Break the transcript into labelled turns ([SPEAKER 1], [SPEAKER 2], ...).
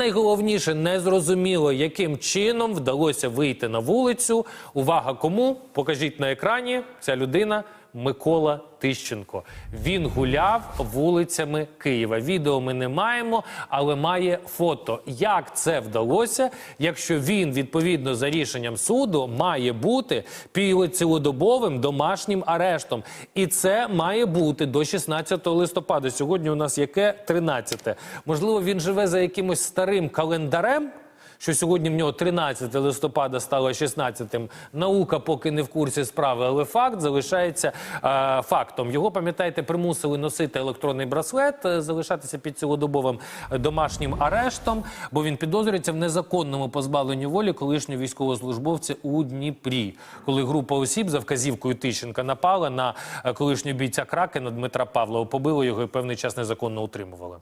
[SPEAKER 1] Найголовніше не зрозуміло, яким чином вдалося вийти на вулицю. Увага кому? Покажіть на екрані. Ця людина Микола Тищенко. Він гуляв вулицями Києва. Відео ми не маємо, але має фото. Як це вдалося, якщо він відповідно за рішенням суду має бути цілодобовим домашнім арештом? І це має бути до 16 листопада. Сьогодні у нас яке 13. Можливо, він живе за якимось старим календарем що сьогодні в нього 13 листопада стало 16-тим. Наука поки не в курсі справи, але факт залишається е, фактом. Його, пам'ятаєте, примусили носити електронний браслет, е, залишатися під цілодобовим домашнім арештом, бо він підозрюється в незаконному позбавленні волі колишнього військовослужбовця у Дніпрі, коли група осіб за вказівкою Тищенка напала на е, колишнього бійця Кракена Дмитра Павлова, побили його і певний час незаконно утримували.